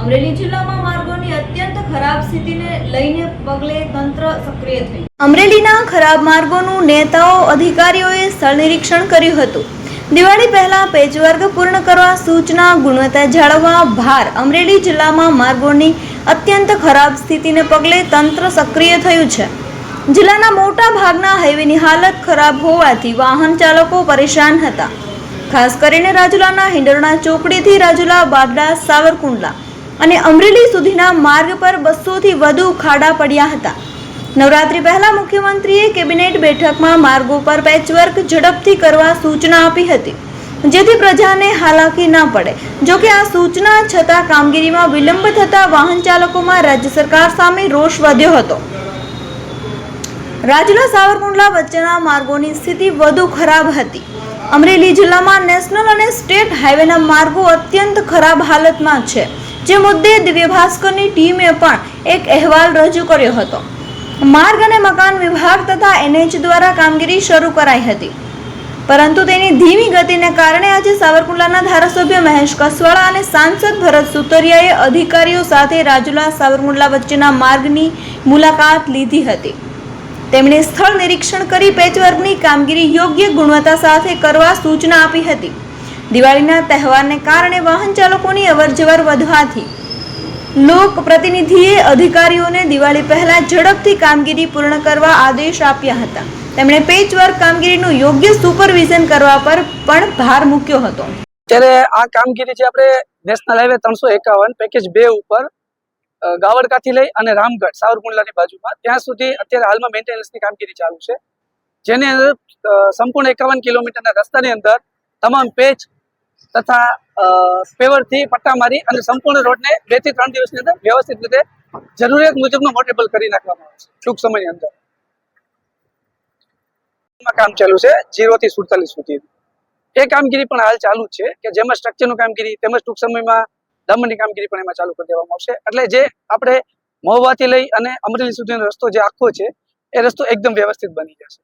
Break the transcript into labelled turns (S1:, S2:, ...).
S1: અમરેલી જિલ્લામાં માર્ગોની અત્યંત ખરાબ સ્થિતિને લઈને પગલે તંત્ર સક્રિય થયું અમરેલીના ખરાબ માર્ગોનું નેતાઓ, અધિકારીઓએ સ્થળ નિરીક્ષણ કર્યું હતું. દિવાળી પહેલા પેચવર્ગ પૂર્ણ કરવા સૂચના, ગુણવત્તા જાળવવા ભાર અમરેલી જિલ્લામાં માર્ગોની અત્યંત ખરાબ સ્થિતિને પગલે તંત્ર સક્રિય થયું છે. જિલ્લાના મોટા ભાગના હાઈવેની હાલત ખરાબ હોવાથી વાહન ચાલકો પરેશાન હતા. ખાસ કરીને રાજુલાના હિંડોરણા ચોકડીથી રાજુલા બારડા સાવરકુંડલા. અને અમરેલી સુધીના માર્ગ પર બસોથી વધુ ખાડા પડ્યા હતા. નવરાત્રી પહેલા મુખ્યમંત્રીએ કેબિનેટ બેઠકમાં માર્ગો પર પેચવર્ક ઝડપથી કરવા સૂચના આપી હતી. જેથી પ્રજાને હાલાકી ન પડે. જો કે આ સૂચના છતાં કામગીરીમાં વિલંબ થતા વાહન ચાલકોમાં રાજ્ય સરકાર સામે રોષ વધ્યો હતો. રાજુલા સાવરકુંડલા વચ્ચેના માર્ગોની સ્થિતિ વધુ ખરાબ હતી. અમરેલી જિલ્લામાં નેશનલ અને સ્ટેટ હાઈવેના માર્ગો અત્યંત ખરાબ હાલતમાં છે. જે મુદ્દે દિવ્ય ભાસ્કરની ટીમે પણ એક અહેવાલ રજૂ કર્યો હતો. માર્ગ અને મકાન વિભાગ તથા એનએચ દ્વારા કામગીરી શરૂ કરાઈ હતી. પરંતુ તેની ધીમી ગતિને કારણે આજે સાવરકુંડલાના ધારાસભ્ય મહેશ કસવાળા અને સાંસદ ભરત સુતરિયાએ અધિકારીઓ સાથે રાજુલા સાવરકુંડલા વચ્ચેના માર્ગની મુલાકાત લીધી હતી. તેમણે સ્થળ નિરીક્ષણ કરી પેચવર્કની કામગીરી યોગ્ય ગુણવત્તા સાથે કરવા સૂચના આપી હતી. દિવાળીના તહેવારને કારણે વાહન ચાલકોની અવરજવર વધવાથી લોક પ્રતિનિધિએ અધિકારીઓને દિવાળી પહેલા ઝડપથી કામગીરી પૂર્ણ કરવા આદેશ આપ્યા હતા. તેમણે પેચવર્ક કામગીરીનું યોગ્ય સુપરવિઝન કરવા પર પણ ભાર મૂક્યો હતો.
S2: ત્યારે આ કામગીરી છે આપણે નેશનલ હાઈવે ત્રણસો એકાવન પેકેજ બે ઉપર ગાવડકાથી લઈ અને રામગઢ, સાવરકુંડલાની બાજુમાં, ત્યાં સુધી અત્યારે હાલમાં મેન્ટેનન્સની કામગીરી ચાલુ છે. જેની અંદર સંપૂર્ણ એકાવન કિલોમીટરના રસ્તાની અંદર તમામ પેચ તથા પેવરથી પટ્ટા મારી અને સંપૂર્ણ રોડને બેથી ત્રણ દિવસની અંદર વ્યવસ્થિત રીતે જરૂરિયાત મુજબનો મોટેબલ કરી નાખવામાં આવશે ટૂંક સમયની અંદર. કામ ચાલુ છે જીરો થી સુડતાલીસ સુધી. એ કામગીરી પણ હાલ ચાલુ છે, કે જેમાં સ્ટ્રક્ચરનું કામગીરી તેમજ ટૂંક સમયમાં દમણની કામગીરી પણ એમાં ચાલુ કરી દેવામાં આવશે. એટલે જે આપણે મહુવાથી લઈ અને અમરેલી સુધીનો રસ્તો જે આખો છે, એ રસ્તો એકદમ વ્યવસ્થિત બની જશે.